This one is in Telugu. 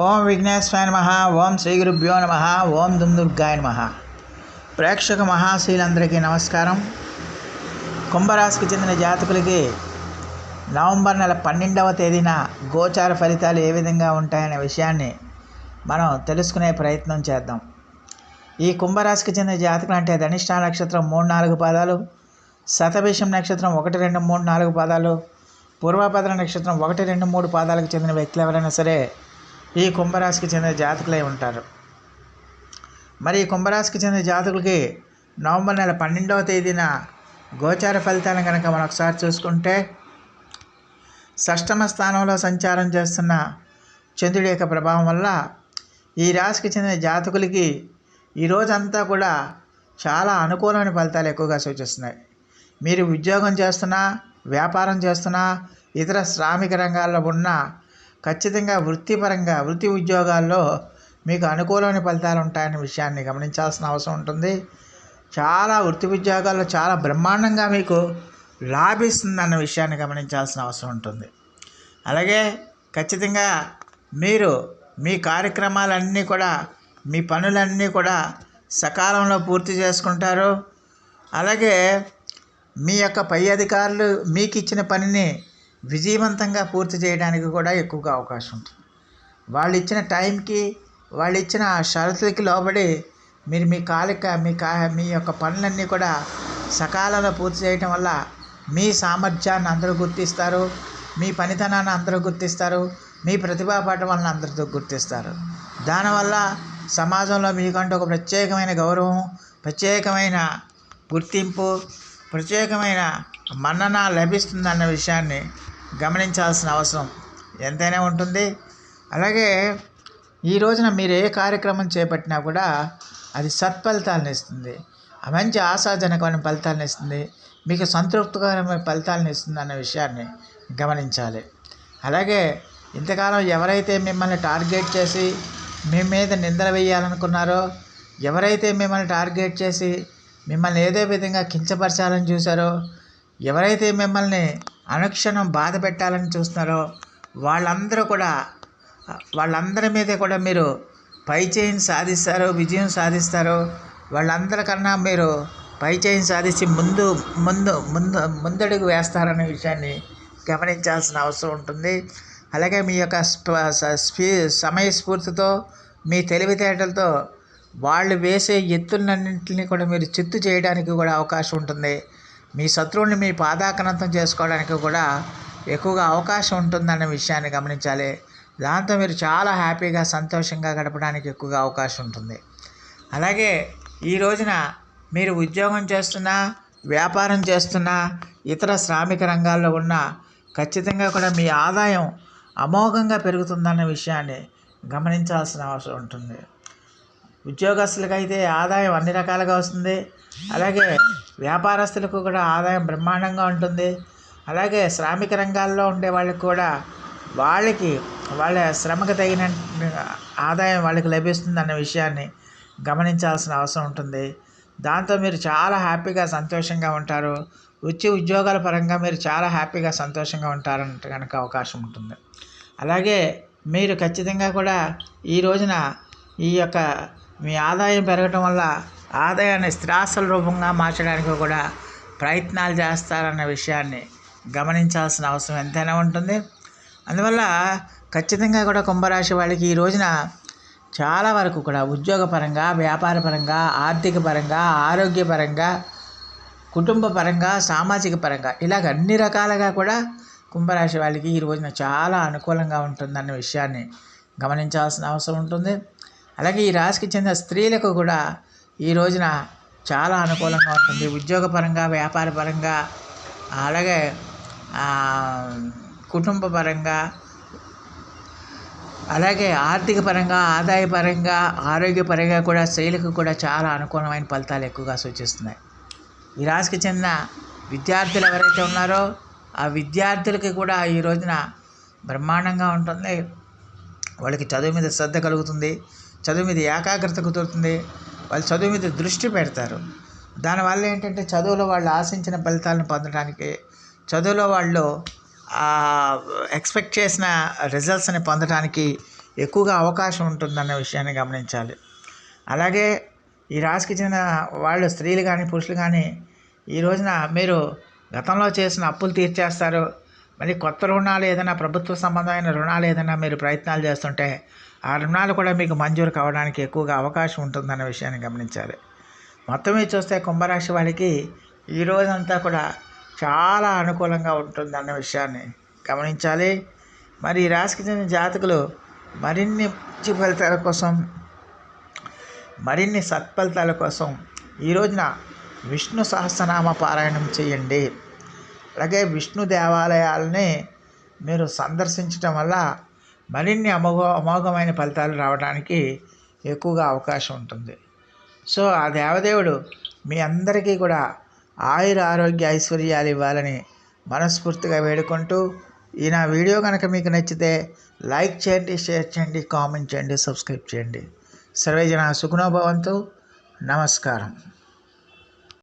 ఓం విఘ్నేశ్వరాయ నమ ఓం శ్రీ గురుభ్యో నమ ఓం దుందుర్గాయ నమ. ప్రేక్షక మహాశీలందరికీ నమస్కారం. కుంభరాశికి చెందిన జాతకులకి నవంబర్ నెల పన్నెండవ తేదీన గోచార ఫలితాలు ఏ విధంగా ఉంటాయనే విషయాన్ని మనం తెలుసుకునే ప్రయత్నం చేద్దాం. ఈ కుంభరాశికి చెందిన జాతకులు అంటే ధనిష్ట నక్షత్రం మూడు నాలుగు పాదాలు శతభిషం నక్షత్రం ఒకటి రెండు మూడు నాలుగు పాదాలు పూర్వభద్ర నక్షత్రం ఒకటి రెండు మూడు పాదాలకు చెందిన వ్యక్తులు ఎవరైనా సరే ఈ కుంభరాశికి చెందిన జాతకులై ఉంటారు. మరి ఈ కుంభరాశికి చెందిన జాతకులకి నవంబర్ నెల పన్నెండవ తేదీన గోచార ఫలితాలను కనుక మనం ఒకసారి చూసుకుంటే షష్టమ స్థానంలో సంచారం చేస్తున్న చంద్రుడి యొక్క ప్రభావం వల్ల ఈ రాశికి చెందిన జాతకులకి ఈ రోజంతా కూడా చాలా అనుకూలమైన ఫలితాలు ఎక్కువగా సూచిస్తున్నాయి. మీరు ఉద్యోగం చేస్తున్నా వ్యాపారం చేస్తున్నా ఇతర శ్రామిక రంగాల్లో ఉన్న ఖచ్చితంగా వృత్తిపరంగా వృత్తి ఉద్యోగాల్లో మీకు అనుకూలమైన ఫలితాలు ఉంటాయనే విషయాన్ని గమనించాల్సిన అవసరం ఉంటుంది. చాలా వృత్తి ఉద్యోగాల్లో చాలా బ్రహ్మాండంగా మీకు లాభిస్తుందన్న విషయాన్ని గమనించాల్సిన అవసరం ఉంటుంది. అలాగే ఖచ్చితంగా మీరు మీ కార్యక్రమాలన్నీ కూడా మీ పనులన్నీ కూడా సకాలంలో పూర్తి చేసుకుంటారు. అలాగే మీ యొక్క పై అధికారులు మీకు ఇచ్చిన పనిని విజయవంతంగా పూర్తి చేయడానికి కూడా ఎక్కువగా అవకాశం ఉంటుంది. వాళ్ళు ఇచ్చిన టైంకి వాళ్ళు ఇచ్చిన షరతులకి లోబడి మీరు మీ కాలిక మీ కా మీ యొక్క పనులన్నీ కూడా సకాలంలో పూర్తి చేయటం వల్ల మీ సామర్థ్యాన్ని అందరూ గుర్తిస్తారు మీ పనితనాన్ని అందరూ గుర్తిస్తారు మీ ప్రతిభా వలన అందరితో గుర్తిస్తారు. దానివల్ల సమాజంలో మీకంటూ ఒక ప్రత్యేకమైన గౌరవం ప్రత్యేకమైన గుర్తింపు ప్రత్యేకమైన మన్నన లభిస్తుందన్న విషయాన్ని గమనించాల్సిన అవసరం ఎంతైనా ఉంటుంది. అలాగే ఈ రోజున మీరు ఏ కార్యక్రమం చేపట్టినా కూడా అది సత్ఫలితాలను ఇస్తుంది. మంచి ఆశాజనకమైన ఫలితాలను ఇస్తుంది. మీకు సంతృప్తికరమైన ఫలితాలను ఇస్తుంది అన్న విషయాన్ని గమనించాలి. అలాగే ఇంతకాలం ఎవరైతే మిమ్మల్ని టార్గెట్ చేసి మీ మీద నిందలు వేయాలనుకున్నారో ఎవరైతే మిమ్మల్ని టార్గెట్ చేసి మిమ్మల్ని ఏదో విధంగా కించపరచాలని చూశారో ఎవరైతే మిమ్మల్ని అనుక్షణం బాధ పెట్టాలని చూస్తున్నారో వాళ్ళందరూ కూడా వాళ్ళందరి మీద కూడా మీరు పై సాధిస్తారు విజయం సాధిస్తారు వాళ్ళందరికన్నా మీరు పైచేయిని సాధించి ముందు ముందు ముందు ముందడుగు వేస్తారనే విషయాన్ని గమనించాల్సిన అవసరం ఉంటుంది. అలాగే మీ యొక్క స్పీ సమయస్ఫూర్తితో మీ తెలివితేటలతో వాళ్ళు వేసే ఎత్తులన్నింటినీ కూడా మీరు చిత్తు చేయడానికి కూడా అవకాశం ఉంటుంది. మీ శత్రువుని మీ పాదాకనంతం చేసుకోవడానికి కూడా ఎక్కువగా అవకాశం ఉంటుందన్న విషయాన్ని గమనించాలి. దాంతో మీరు చాలా హ్యాపీగా సంతోషంగా గడపడానికి ఎక్కువగా అవకాశం ఉంటుంది. అలాగే ఈ రోజున మీరు ఉద్యోగం చేస్తున్నా వ్యాపారం చేస్తున్నా ఇతర శ్రామిక రంగాల్లో ఉన్న ఖచ్చితంగా కూడా మీ ఆదాయం అమోఘంగా పెరుగుతుందన్న విషయాన్ని గమనించాల్సిన అవసరం ఉంటుంది. ఉద్యోగస్తులకైతే ఆదాయం అన్ని రకాలుగా వస్తుంది. అలాగే వ్యాపారస్తులకు కూడా ఆదాయం బ్రహ్మాండంగా ఉంటుంది. అలాగే శ్రామిక రంగాల్లో ఉండే వాళ్ళకి కూడా వాళ్ళకి వాళ్ళ శ్రమకు తగిన ఆదాయం వాళ్ళకి లభిస్తుంది అన్న విషయాన్ని గమనించాల్సిన అవసరం ఉంటుంది. దాంతో మీరు చాలా హ్యాపీగా సంతోషంగా ఉంటారు. వచ్చే ఉద్యోగాల పరంగా మీరు చాలా హ్యాపీగా సంతోషంగా ఉంటారంటే కనుక అవకాశం ఉంటుంది. అలాగే మీరు ఖచ్చితంగా కూడా ఈ రోజున ఈ యొక్క మీ ఆదాయం పెరగటం వల్ల ఆదాయాన్ని స్థిరాస్తుల రూపంగా మార్చడానికి కూడా ప్రయత్నాలు చేస్తారన్న విషయాన్ని గమనించాల్సిన అవసరం ఎంతైనా ఉంటుంది. అందువల్ల ఖచ్చితంగా కూడా కుంభరాశి వాళ్ళకి ఈ రోజున చాలా వరకు కూడా ఉద్యోగపరంగా వ్యాపారపరంగా ఆర్థిక పరంగా ఆరోగ్యపరంగా కుటుంబ పరంగా సామాజిక పరంగా ఇలాగ అన్ని రకాలుగా కూడా కుంభరాశి వాళ్ళకి ఈ రోజున చాలా అనుకూలంగా ఉంటుందన్న విషయాన్ని గమనించాల్సిన అవసరం ఉంటుంది. అలాగే ఈ రాశికి చెందిన స్త్రీలకు కూడా ఈ రోజున చాలా అనుకూలంగా ఉంటుంది. ఉద్యోగపరంగా వ్యాపారపరంగా అలాగే కుటుంబపరంగా అలాగే ఆర్థిక పరంగా ఆదాయపరంగా ఆరోగ్యపరంగా కూడా స్త్రీలకు కూడా చాలా అనుకూలమైన ఫలితాలు ఎక్కువగా సూచిస్తున్నాయి. ఈ రాశికి చెందిన విద్యార్థులు ఎవరైతే ఉన్నారో ఆ విద్యార్థులకి కూడా ఈ రోజున బ్రహ్మాండంగా ఉంటుంది. వాళ్ళకి చదువు మీద శ్రద్ధ కలుగుతుంది. చదువు మీద ఏకాగ్రత కుదురుతుంది. వాళ్ళు చదువు మీద దృష్టి పెడతారు. దానివల్ల ఏంటంటే చదువులో వాళ్ళు ఆశించిన ఫలితాలను పొందడానికి చదువులో వాళ్ళు ఎక్స్పెక్ట్ చేసిన రిజల్ట్స్ని పొందడానికి ఎక్కువగా అవకాశం ఉంటుందన్న విషయాన్ని గమనించాలి. అలాగే ఈ రాశికి చెందిన వాళ్ళు స్త్రీలు కానీ పురుషులు కానీ ఈ రోజున మీరు గతంలో చేసిన అప్పులు తీర్చేస్తారు. మరి కొత్త రుణాలు ఏదైనా ప్రభుత్వ సంబంధమైన రుణాలు ఏదైనా మీరు ప్రయత్నాలు చేస్తుంటే ఆ రుణాలు కూడా మీకు మంజూరు కావడానికి ఎక్కువగా అవకాశం ఉంటుందన్న విషయాన్ని గమనించాలి. మొత్తం మీద చూస్తే కుంభరాశి వాళ్ళకి ఈ రోజంతా కూడా చాలా అనుకూలంగా ఉంటుందన్న విషయాన్ని గమనించాలి. మరి ఈ రాశికి చెందిన జాతకులు మరిన్ని మంచి ఫలితాల కోసం మరిన్ని సత్ఫలితాల కోసం ఈ రోజున విష్ణు సహస్రనామ పారాయణం చేయండి. అలాగే విష్ణు దేవాలయాలని మీరు సందర్శించటం వల్ల మరిన్ని అమోఘ అమోఘమైన ఫలితాలు రావడానికి ఎక్కువగా అవకాశం ఉంటుంది. సో ఆ దేవదేవుడు మీ అందరికీ కూడా ఆయుర ఆరోగ్య ఐశ్వర్యాలు ఇవ్వాలని మనస్ఫూర్తిగా వేడుకుంటూ ఈ నా వీడియో కనుక మీకు నచ్చితే లైక్ చేయండి షేర్ చేయండి కామెంట్ చేయండి సబ్స్క్రైబ్ చేయండి. సర్వేజన సుఖనోభవంతు నమస్కారం.